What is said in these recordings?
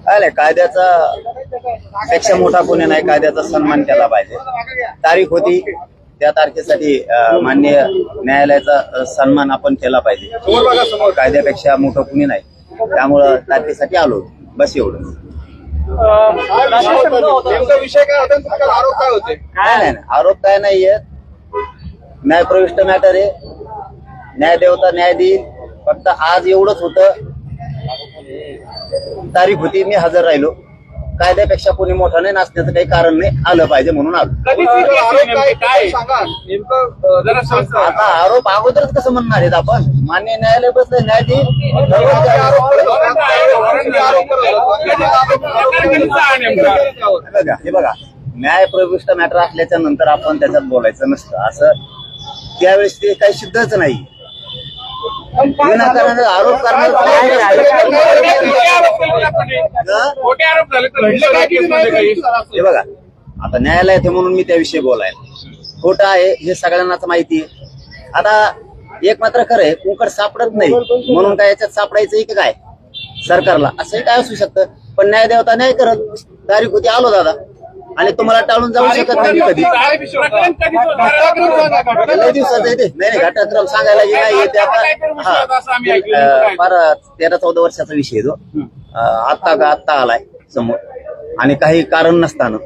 काय नाही कायद्याचा पेक्षा मोठा कोणी नाही कायद्याचा सन्मान केला पाहिजे. तारीख होती त्या तारखेसाठी अं, माननीय न्यायालयाचा सन्मान आपण केला पाहिजे. कायद्यापेक्षा मोठं कुणी नाही. त्यामुळं तारखेसाठी आलो. बस एवढं विषय काय होता आरोप काय होते? काय नाही. आरोप काय नाहीये न्यायप्रविष्ट मॅटर आहे. न्याय देवता न्याय देईल फक्त आज एवढंच होतं. तारीख होती मी हजर राहिलो. कायद्यापेक्षा कोणी मोठा नाही नाचण्याचं काही कारण नाही आलं पाहिजे म्हणून आलो. आता आरोप अगोदरच कसं म्हणणार आहेत आपण? मान्य न्यायालय बसलं न्याय देईल तुम्ही आरोप करत होता. तुम्ही आरोप करत होता. हे बघा हे बघा. न्याय प्रविष्ट मॅटर असल्याच्या नंतर आपण त्याच्यात बोलायचं नसतं. असं त्यावेळेस ते काही सिद्धच नाही. विनाकारण आरोप करणार काही? हे बघा आता न्यायालय आहे म्हणून मी त्याविषयी बोलायला. खोटं आहे हे सगळ्यांनाच माहिती आहे. आता एक मात्र खरं आहे कुंकड सापडत नाही. म्हणून काय याच्यात सापडायचं की काय? सरकारला. असंही काय असू शकतं. पण न्याय देवता नाही करत. तारीख होती आलो दादा. आणि तुम्हाला टाळून जाऊ शकत नाही कधी. प्रकरण कधी होतं? लय दिवसाचं आहे ते. नाही घटनाक्रम सांगायला जे नाही येते आता हा. फार तेरा चौदा वर्षाचा विषय तो. आत्ता का आत्ता आलाय समोर. आणि काही कारण नसताना.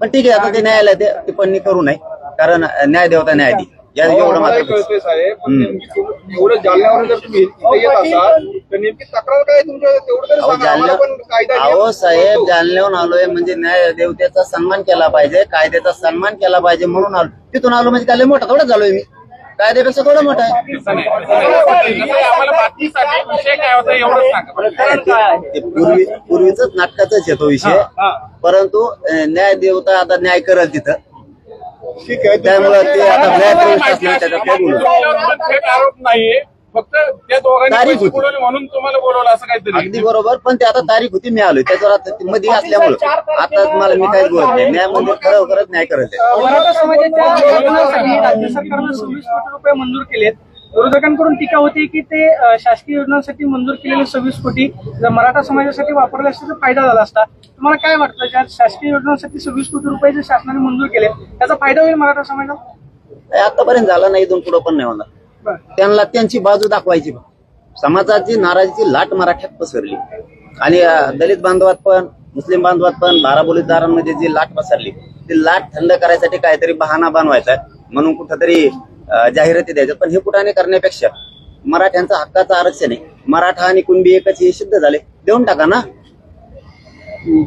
पण ठीक आहे आता ते न्यायालय ते टिप्पणी करू नये. कारण न्याय देवता न्याय दे या एवढं मला मात्र कळतंय साहेब पण. नेमकी एवढं जालन्यावर जर तुम्ही इथे येत असाल तर नेमकी तक्रार काय तुमच्या तेवढं तरी अहो सांगा आम्हाला पण जालन्या कायदा अहो साहेब. जालन्याहून आलोय म्हणजे न्याय देवतेचा सन्मान केला पाहिजे कायद्याचा सन्मान केला पाहिजे म्हणून आलो तिथून आलो म्हणजे त्याला मोठा थोडा झालोय मी कायद्यापेक्षा थोडा मोठा आहे तसं नाही. तसं नाही. आम्हाला बातमीसाठी विषय काय होता एवढंच सांगा ते पूर्वी पूर्वीच नाटकाचाच येतो विषय परंतु अं, न्याय देवता आता न्याय करेल तिथं ठीक आहे त्यामुळे ते आता त्याच्यात काय बोलू? थेट आरोप नाहीये. फक्त त्या दोघांनी तारीख होती. म्हणून तुम्हाला बोलवलं असं काहीतरी. अगदी बरोबर पण ते आता तारीख होती मी आलोय त्याच्यावर आता ते मध्ये असल्यामुळं. आता मला मी काहीच बोलत नाही न्याय म्हणजे खरं करत न्याय करत आहे. मराठा समाजाच्या राज्य सरकारनं सव्वीस कोटी रुपये मंजूर केलेत. विरोधकांकडून टीका होती की ते शासकीय योजनांसाठी मंजूर केलेले सव्वीस कोटी जर मराठा समाजासाठी वापरले असते तर फायदा झाला असता. तुम्हाला काय वाटतं? ज्या शासकीय योजनांसाठी सव्वीस कोटी रुपये जे शासनाने मंजूर केले त्याचा फायदा होईल मराठा समाजाला? आतापर्यंत झाला नाही इथून पुढं पण नाही होणार. त्यांना त्यांची बाजू दाखवायची. समाजाची नाराजीची लाट मराठ्यात पसरली. आणि दलित बांधवात पण मुस्लिम बांधवात पण बाराबोलीदारांमध्ये जी लाट पसरली ती लाट थंड करायसाठी काहीतरी बहाणा बनवायचा म्हणून कुठंतरी जाहिराती द्यायच्या पण हे कुठाने करण्यापेक्षा मराठ्यांचा हक्काचं आरक्षण आहे. मराठा आणि कुणबी एकच हे सिद्ध झाले. देऊन टाका ना.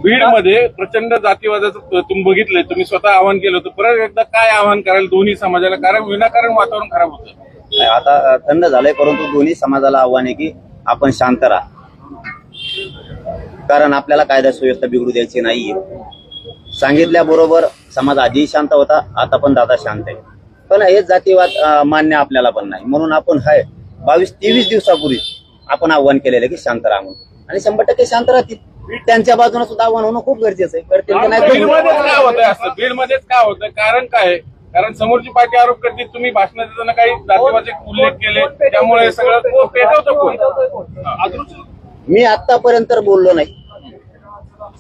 बीडमध्ये प्रचंड जातीवादाचं तुम्ही बघितलंय. तुम्ही स्वतः आवाहन केलं होतं. परत एकदा काय आवाहन कराल दोन्ही समाजाला? कारण विनाकारण वातावरण खराब होतं. आता थंड झालंय परंतु दोन्ही समाजाला आव्हान आहे की आपण शांत राहा. कारण आपल्याला कायदा सुव्यवस्था बिघडू द्यायची नाहीये. सांगितल्याबरोबर समाज आधीही शांत होता आता पण दादा शांत आहे. पण हे जातीवाद मान्य आपल्याला पण नाही. म्हणून आपण हाय बावीस तेवीस दिवसापूर्वी आपण आव्हान केलेलं की शांत राहा म्हणून. आणि शंभर टक्के शांत राहतील. त्यांच्या बाजूने सुद्धा आव्हान होणं खूप गरजेचं आहे. काय होतं असं? बीड मध्येच काय होतं कारण काय? कारण समोरची पार्टी आरोप करते तुम्ही भाषण देताना काही जातीवाचे उल्लेख केले त्यामुळे सगळं पेटवतं. मी आतापर्यंत बोललो नाही.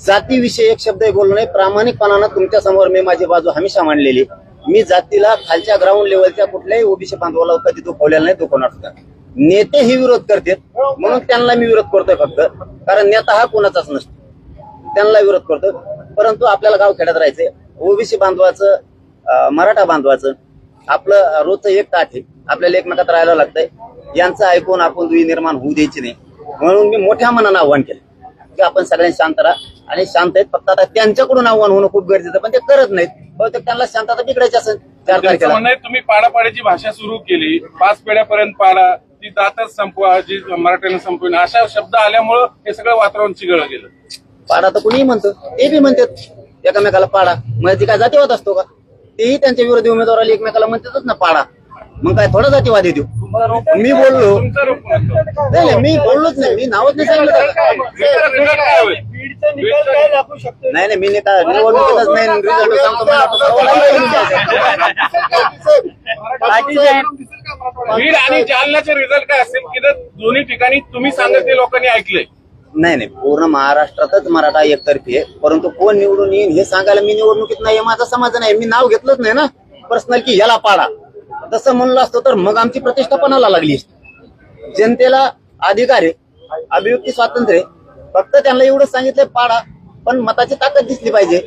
जातीविषयी एक शब्दही बोललो नाही. प्रामाणिकपणानं तुमच्यासमोर मी माझी बाजू हमेशा मांडलेली मी जातीला खालच्या ग्राउंड लेवलच्या कुठल्याही ओबीसी बांधवाला कधी दुखवलेला नाही दुखवणार सुद्धा. नेते ही विरोध करतात म्हणून त्यांना मी विरोध करतोय फक्त. कारण नेता हा कोणाचाच नसतो. त्यांना विरोध करतो परंतु आपल्याला गाव खेड्यात राहायचंय. ओबीसी बांधवाचं मराठा बांधवाचं आपलं रोजचं एक ताट आहे. आपल्याला एकमेकात राहायला लागतंय. यांचं ऐकून आपण दुई निर्माण होऊ द्यायची नाही. म्हणून मी मोठ्या मनानं आव्हान केलं की आपण सगळ्यांनी शांत राहा. आणि शांत आहेत. फक्त आता त्यांच्याकडून आव्हान होणं खूप गरजेचं पण ते करत नाहीत. बहुतेक त्यांना शांतता बिघडायची असेल चार त्यांचं तारखेला. म्हणणं आहे तुम्ही पाडापाड्याची भाषा सुरू केली पाच पिढ्यापर्यंत पाडा ती जातच संपवा जी मराठ्यानं संपविण अशा शब्द आल्यामुळं हे सगळं वातावरण चिघळलं गेलं. पाडा तर कुणीही म्हणतं ते बी म्हणतात एकामेकाला पाडा. ती काय जातीवाद असतो का? तेही त्यांच्या विरोधी उमेदवाराला एकमेकाला म्हणतातच ना पाडा. मग काय थोडा जातीवाद येतो मी बोललो. तुमचं रूप नसतं. नाही नाही, मी बोललोच नाही. मी नावच नाही सांगितलं. काय होईल? नाही नाही मी नाही का निवडणुकीतच नाही रिझल्ट सांगतो मला. बाकीचे. बीड आणि जालन्याचे रिझल्ट काय असतील की ते दोन्ही ठिकाणी तुम्ही सांगत ते लोकांनी ऐकलंय नाही नाही पूर्ण महाराष्ट्रातच मराठा एकतर्फी आहे परंतु कोण निवडून येईल हे सांगायला मी निवडणुकीत नाही हे माझा समाज नाही मी नाव घेतलंच नाही ना पर्सनल की ह्याला पाडा तसं म्हणलं असतं तर मग आमची प्रतिष्ठा पणाला लागली असती. जनतेला अधिकार आहे अभिव्यक्ती स्वातंत्र्य आहे. फक्त त्यांना एवढंच सांगितलंय पाडा पण मताची ताकद दिसली पाहिजे.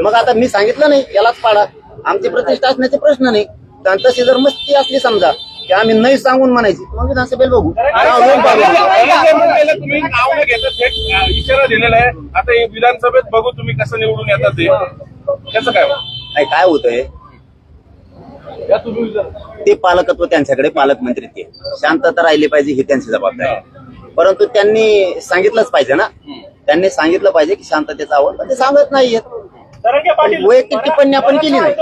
मग आता मी सांगितलं नाही यालाच पाडा. आमची प्रतिष्ठा असण्याचे प्रश्न नाही. तर तशी जर मस्ती असली समजा की आम्ही नाही सांगून म्हणायची मग विधानसभेला बघू. तुम्ही नाव न घेता थेट इशारा दिलेला आहे आता विधानसभेत बघू तुम्ही कसं निवडून येतात ते त्याचं काय नाही काय होतंय? ते पालकत्व त्यांच्याकडे पालकमंत्री ते शांतता राहिली पाहिजे ही त्यांची जबाबदारी आहे. परंतु त्यांनी सांगितलंच पाहिजे ना. त्यांनी सांगितलं पाहिजे की शांततेचा आवड पण ते सांगत नाहीयेत. वैयक्तिक टिप्पणी आपण केली नाही.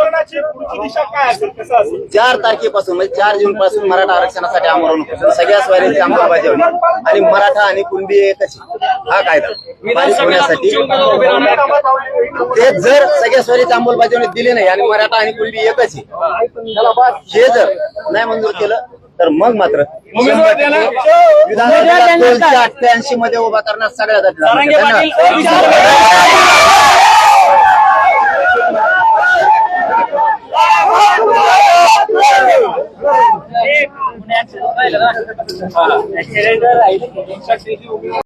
चार तारखेपासून म्हणजे चार जून पासून मराठा आरक्षणासाठी होतं. सगळ्या स्वाऱ्यांची अंमलबजावणी आणि मराठा आणि कुणबी एकच हा कायदा. पारित होण्यासाठी ते जर सगळ्या स्वारीची अंमलबजावणी दिली नाही आणि मराठा आणि कुणबी एकच आहे. हे जर नाही मंजूर केलं तर मग मात्र. विधानसभेला दोनशे अठ्ठ्याऐंशी मध्ये उभा करण्यात सगळ्यात धन्यवाद.